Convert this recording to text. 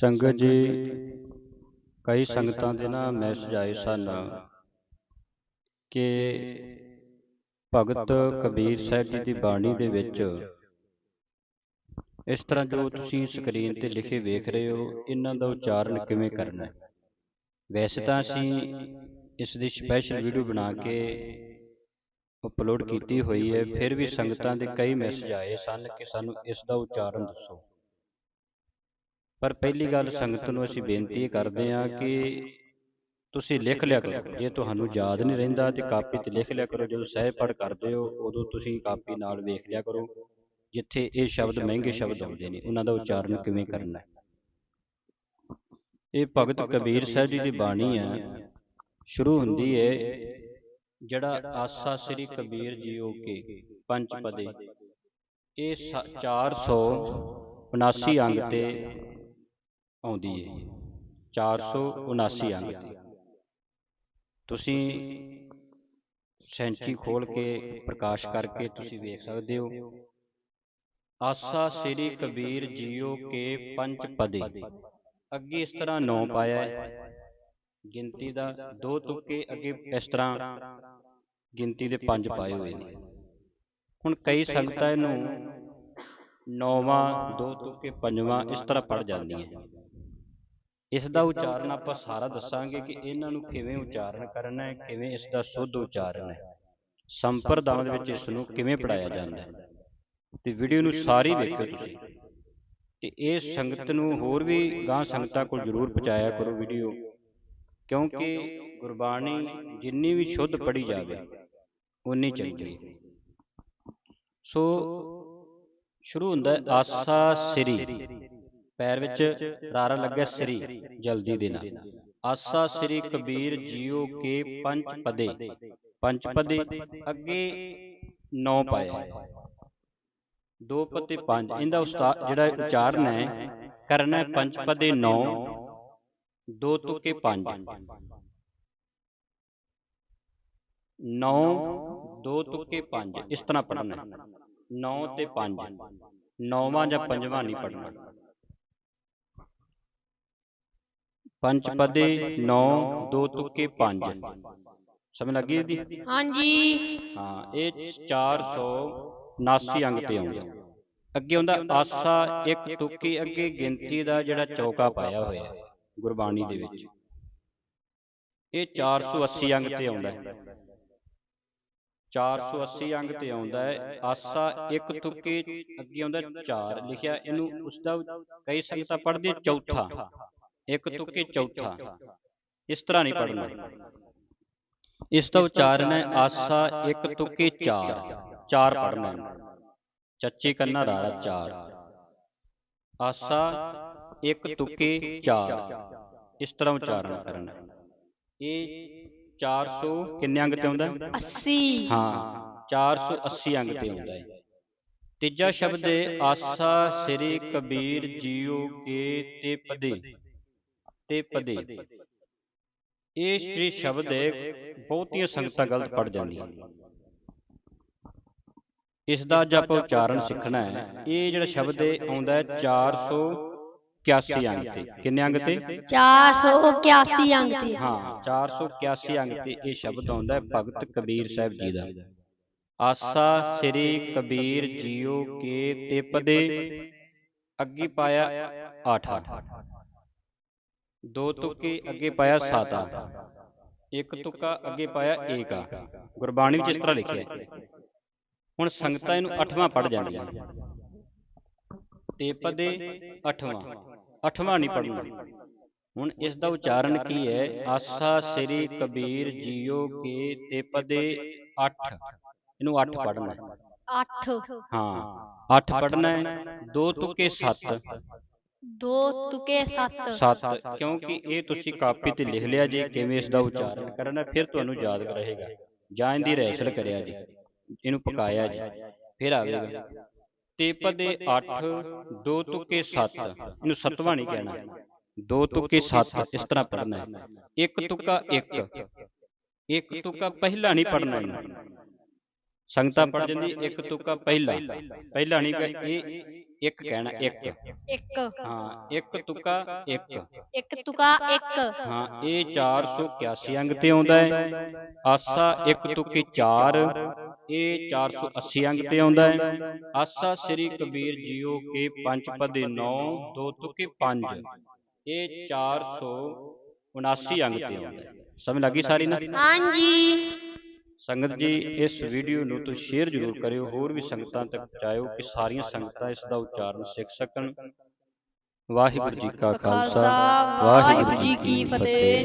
ਸੰਗਤ ਜੀ ਕਈ ਸੰਗਤਾਂ ਦੇ ਨਾ ਮੈਸੇਜ ਆਏ ਸਨ ਕਿ ਭਗਤ ਕਬੀਰ ਸਾਹਿਬ ਜੀ ਦੀ ਬਾਣੀ ਦੇ ਵਿੱਚ ਇਸ ਤਰ੍ਹਾਂ ਜੋ ਤੁਸੀਂ ਸਕਰੀਨ ਤੇ ਲਿਖੇ ਵੇਖ ਰਹੇ ਹੋ ਇਹਨਾਂ ਦਾ ਉਚਾਰਨ ਕਿਵੇਂ ਕਰਨਾ ਹੈ? ਵੈਸੇ ਤਾਂ ਅਸੀਂ ਇਸ ਦੀ ਸਪੈਸ਼ਲ ਵੀਡੀਓ ਬਣਾ ਕੇ ਅਪਲੋਡ ਕੀਤੀ ਹੋਈ ਹੈ। ਫਿਰ ਵੀ ਸੰਗਤਾਂ ਦੇ ਕਈ ਮੈਸੇਜ ਆਏ ਸਨ ਕਿ ਸਾਨੂੰ ਇਸ ਦਾ ਉਚਾਰਨ ਦੱਸੋ। ਪਰ ਪਹਿਲੀ ਗੱਲ ਸੰਗਤ ਨੂੰ ਅਸੀਂ ਬੇਨਤੀ ਕਰਦੇ ਹਾਂ ਕਿ ਤੁਸੀਂ ਲਿਖ ਲਿਆ ਕਰੋ। ਜੇ ਤੁਹਾਨੂੰ ਯਾਦ ਨਹੀਂ ਰਹਿੰਦਾ ਤੇ ਕਾਪੀ ਤੇ ਲਿਖ ਲਿਆ ਕਰੋ। ਜਦੋਂ ਸਹਿਜ ਪੜ ਕਰਦੇ ਹੋ ਉਦੋਂ ਤੁਸੀਂ ਕਾਪੀ ਨਾਲ ਵੇਖ ਲਿਆ ਕਰੋ। ਜਿੱਥੇ ਇਹ ਸ਼ਬਦ ਮਹਿੰਗੇ ਸ਼ਬਦ ਆਉਂਦੇ ਨੇ ਉਹਨਾਂ ਦਾ ਉਚਾਰਨ ਕਿਵੇਂ ਕਰਨਾ ਹੈ? ਇਹ ਭਗਤ ਕਬੀਰ ਸਾਹਿਬ ਜੀ ਦੀ ਬਾਣੀ ਹੈ। ਸ਼ੁਰੂ ਹੁੰਦੀ ਹੈ ਜਿਹੜਾ ਆਸਾ ਸ੍ਰੀ ਕਬੀਰ ਜੀਓ ਕੇ ਪੰਜ ਪਦੇ। ਇਹ 479 ਅੰਗ ਤੇ ਆਉਂਦੀ ਹੈ 479 ਅੰਗ ਤੇ ਤੁਸੀਂ ਸੈਂਚੀ ਖੋਲ ਕੇ ਪ੍ਰਕਾਸ਼ ਕਰਕੇ ਤੁਸੀਂ ਵੇਖ ਸਕਦੇ ਹੋ। ਆਸਾ ਸ੍ਰੀ ਕਬੀਰ ਜੀਓ ਕੇ ਪੰਜ ਪਦੇ। ਅੱਗੇ ਇਸ ਤਰ੍ਹਾਂ ਨੌ ਪਾਇਆ ਹੈ ਗਿਣਤੀ ਦਾ ਦੋ ਤੁਕੇ ਅੱਗੇ ਇਸ ਤਰ੍ਹਾਂ ਗਿਣਤੀ ਦੇ ਪੰਜ ਪਾਏ ਹੋਏ ਨੇ। ਹੁਣ ਕਈ ਸੰਗਤਾਂ ਇਹਨੂੰ ਨੌਵਾਂ ਦੋ ਤੁਕੇ ਪੰਜਵਾਂ ਇਸ ਤਰ੍ਹਾਂ ਪੜ ਜਾਂਦੀਆਂ। ਇਸ ਦਾ ਉਚਾਰਨ ਆਪਾਂ ਸਾਰਾ ਦੱਸਾਂਗੇ ਕਿ ਇਹਨਾਂ ਨੂੰ ਕਿਵੇਂ ਉਚਾਰਨ ਕਰਨਾ ਹੈ ਕਿਵੇਂ ਇਸ ਦਾ ਸੁੱਧ ਉਚਾਰਨ ਹੈ ਸੰਪਰਦਾਵਾਂ ਦੇ ਵਿੱਚ ਇਸ ਨੂੰ ਕਿਵੇਂ ਪੜਾਇਆ ਜਾਂਦਾ ਹੈ। ਤੇ ਵੀਡੀਓ ਨੂੰ ਸਾਰੀ ਵੇਖਿਓ ਤੁਸੀਂ। ਤੇ ਇਹ ਸੰਗਤ ਨੂੰ ਹੋਰ ਵੀ ਗਾਂ ਸੰਗਤਾਂ ਕੋਲ ਜ਼ਰੂਰ ਪਹੁੰਚਾਇਆ ਕਰੋ ਵੀਡੀਓ। ਕਿਉਂਕਿ ਗੁਰਬਾਣੀ ਜਿੰਨੀ ਵੀ ਸ਼ੁੱਧ ਪੜੀ ਜਾਵੇ ਉਨੀ ਚੰਗੀ ਸੋ ਸ਼ੁਰੂ ਹੁੰਦਾ ਆਸਾ ਸ੍ਰੀ। ਪੈਰ ਵਿੱਚ ਰਾਰਾ ਲੱਗਿਆ ਸ੍ਰੀ ਜਲਦੀ ਦੇ ਨਾਲ। ਆਸਾ ਸ੍ਰੀ ਕਬੀਰ ਜੀਓ ਕੇ ਪੰਜ ਪਦੇ। ਪੰਜ ਪਦੇ ਅੱਗੇ ਨੌ ਪਾਇਆ ਦੋ ਪਤੇ ਪੰਜ। ਇਹਦਾ ਉਸਤਾਦ ਜਿਹੜਾ ਉਚਾਰਨ ਹੈ ਕਰਨਾ ਪੰਜ ਪਦੇ ਨੌ। ਦੋ ਤੁਕੇ ਪੰਜ। ਨੌ ਦੋ ਤੁਕੇ ਪੰਜ। ਇਸ ਤਰ੍ਹਾਂ ਪੜਨਾ ਨੌ ਤੇ ਪੰਜ। ਨੌਵਾਂ ਜਾਂ ਪੰਜਵਾਂ ਨਹੀਂ ਪੜਨਾ ਪੰਜ ਪਦੇ ਨੌ ਦੋ ਤੁਕੇ ਪੰਜ। ਸਮਝ ਲੱਗੀ ਇਹਦੀ? ਹਾਂਜੀ। ਹਾਂ ਇਹ 479 ਅੰਗ ਤੇ ਆਉਂਦਾ ਅੱਗੇ ਹੁੰਦਾ ਆਸਾ ਇੱਕ ਤੁਕੀ ਅੱਗੇ ਗਿਣਤੀ ਦਾ ਜਿਹੜਾ ਚੌਕਾ ਪਾਇਆ ਹੋਇਆ ਹੈ ਗੁਰਬਾਣੀ ਦੇ ਵਿੱਚ। ਇਹ 480 ਅੰਗ ਤੇ ਆਉਂਦਾ ਹੈ। 480 ਅੰਗ ਤੇ ਆਉਂਦਾ ਹੈ ਆਸਾ ਇੱਕ ਤੁਕੇ ਅੱਗੇ ਆਉਂਦਾ 4 ਲਿਖਿਆ ਇਹਨੂੰ ਉਸ ਦਾ ਕਈ ਸੰਗਤਾਂ ਪੜ੍ਹਦੇ ਚੌਥਾ। ਇੱਕ ਤੁਕੇ ਚੌਥਾ। ਇਸ ਤਰ੍ਹਾਂ ਨਹੀਂ ਪੜ੍ਹਨਾ। ਇਸ ਦਾ ਉਚਾਰਨ ਹੈ ਆਸਾ ਇੱਕ ਤੁਕੇ 4 ਚਾਰ। ਪੜ੍ਹਨਾ ਹੈ ਚੱਚੇ ਕੰਨਾ ਰਾਰਾ 4 ਆਸਾ ਇੱਕ ਤੁਕੇ 4 ਇਸ ਤਰ੍ਹਾਂ ਉਚਾਰਨ ਕਰਨਾ। ਇਹ 400 ਕਿੰਨੇ ਅੰਗ ਤੇ ਆਉਂਦਾ? ਹੈ? 80 ਹਾਂ 480 ਅੰਗ ਤੇ ਆਉਂਦਾ ਹੈ। ਤੀਜਾ ਸ਼ਬਦ ਹੈ ਆਸਾ ਸ੍ਰੀ ਕਬੀਰ ਜੀਓ ਕੇ ਤੇ ਪਦੇ ਤੇ ਪਦੇ। ਇਹ ਜਿਹੜੀ ਸ਼ਬਦ ਹੈ ਬਹੁਤੀਆਂ ਸੰਗਤਾਂ ਗਲਤ ਪੜ ਜਾਂਦੀਆਂ ਇਸ ਦਾ ਅੱਜ ਆਪਾਂ ਉਚਾਰਨ ਸਿੱਖਣਾ ਹੈ। ਇਹ ਜਿਹੜਾ ਸ਼ਬਦ ਹੈ ਆਉਂਦਾ ਹੈ 481 ਅੰਗ ਤੇ। ਕਿੰਨੇ ਅੰਗ ਤੇ? 481 ਅੰਗ ਤੇ? ਹਾਂ 481 ਅੰਗ ਤੇ ਇਹ ਸ਼ਬਦ ਆਉਂਦਾ ਹੈ ਭਗਤ ਕਬੀਰ ਸਾਹਿਬ ਜੀ ਦਾ। ਆਸਾ ਸ੍ਰੀ ਕਬੀਰ ਜੀਓ ਕੇ ਤੇ ਪਦੇ। ਅੱਗੇ ਪਾਇਆ 8 ਦੋ ਤੁਕੇ ਅੱਗੇ ਪਾਇਆ 7 ਇੱਕ ਤੁਕਾ ਅੱਗੇ ਪਾਇਆ 1 ਗੁਰਬਾਣੀ ਵਿੱਚ ਇਸ ਤਰ੍ਹਾਂ ਲਿਖਿਆ। ਹੈ ਹੁਣ ਸੰਗਤਾਂ ਇਹਨੂੰ 8ਵਾਂ ਪੜ ਜਾਂਦੀਆਂ। ਨੇ ਤੇ ਪਦੇ 8ਵਾਂ 8ਵਾਂ ਨਹੀਂ ਪੜਨਾ ਹੁਣ ਇਸ ਦਾ ਉਚਾਰਨ ਕੀ ਹੈ? ਆਸਾ ਸ੍ਰੀ ਕਬੀਰ ਜੀਓ ਕੇ ਤੇ ਪਦੇ 8 ਇਹਨੂੰ 8 ਪੜਨਾ 8 ਹਾਂ। 8 ਪੜਨਾ ਹੈ। ਦੋ ਤੁਕੇ 7 2 ਤੁਕੇ 7 7 ਕਿਉਂਕਿ ਇਹ ਤੁਸੀਂ ਕਾਪੀ ਤੇ ਲਿਖ ਲਿਆ ਜੇ ਕਿਵੇਂ ਇਸ ਦਾ ਉਚਾਰਨ ਕਰਨਾ ਫਿਰ ਤੁਹਾਨੂੰ ਯਾਦ ਰਹੇਗਾ ਜਾਂ ਇਹਦੀ ਰਹਿਸਲ ਕਰਿਆ ਜੀ। ਇਹਨੂੰ ਪਕਾਇਆ ਜੀ। ਫਿਰ ਆਵੇਗਾ ਤੇ ਪਦੇ 8 ਦੋ ਤੁਕੇ 7 ਇਹਨੂੰ ਸਤਵਾਂ ਨਹੀਂ ਕਹਿਣਾ। ਦੋ ਤੁਕੇ 7 ਇਸ ਤਰ੍ਹਾਂ ਪੜਨਾ ਹੈ। ਇੱਕ ਤੁਕਾ 1 ਇੱਕ। ਤੁਕਾ ਪਹਿਲਾ ਨਹੀਂ ਪੜਨਾ ਇਹਨੂੰ। ਸੰਗਤਾਂ ਪੜ ਜਾਂਦੀ ਇੱਕ ਤੁਕਾ ਪਹਿਲਾ। ਪਹਿਲਾ। ਨਹੀਂ ਕਿ ਇਹ ਇੱਕ ਕਹਿਣਾ ਇੱਕ। ਇੱਕ। ਹਾਂ ਇੱਕ ਤੁਕਾ ਇੱਕ। ਇੱਕ। ਤੁਕਾ ਇੱਕ। ਹਾਂ ਇਹ 481 ਅੰਗ ਤੇ ਆਉਂਦਾ ਹੈ। ਆਸਾ ਇੱਕ ਤੁਕੀ 4 ਇਹ 480 ਅੰਗ ਤੇ ਆਉਂਦਾ ਹੈ। ਆਸਾ ਸ੍ਰੀ ਕਬੀਰ ਜੀਓ ਕੇ ਪੰਜ ਪਦੇ 9 ਦੋ ਤੁਕੇ 5 ਇਹ 479 ਅੰਗ ਤੇ ਆਉਂਦਾ ਹੈ। ਸਮਝ ਲੱਗੀ ਸਾਰੀ ਨਾ? ਹਾਂਜੀ। ਸੰਗਤ ਜੀ ਇਸ ਵੀਡੀਓ ਨੂੰ ਤੁਸੀਂ ਸ਼ੇਅਰ ਜ਼ਰੂਰ ਕਰਿਓ। ਹੋਰ ਵੀ ਸੰਗਤਾਂ ਤੱਕ ਪਹੁੰਚਾਇਓ ਕਿ ਸਾਰੀਆਂ ਸੰਗਤਾਂ ਇਸ ਦਾ ਉਚਾਰਨ ਸਿੱਖ ਸਕਣ। ਵਾਹਿਗੁਰੂ ਜੀ ਕਾ ਖਾਲਸਾ। ਖਾਲਸਾ। ਵਾਹਿਗੁਰੂ ਜੀ ਕੀ ਫਤਿਹ।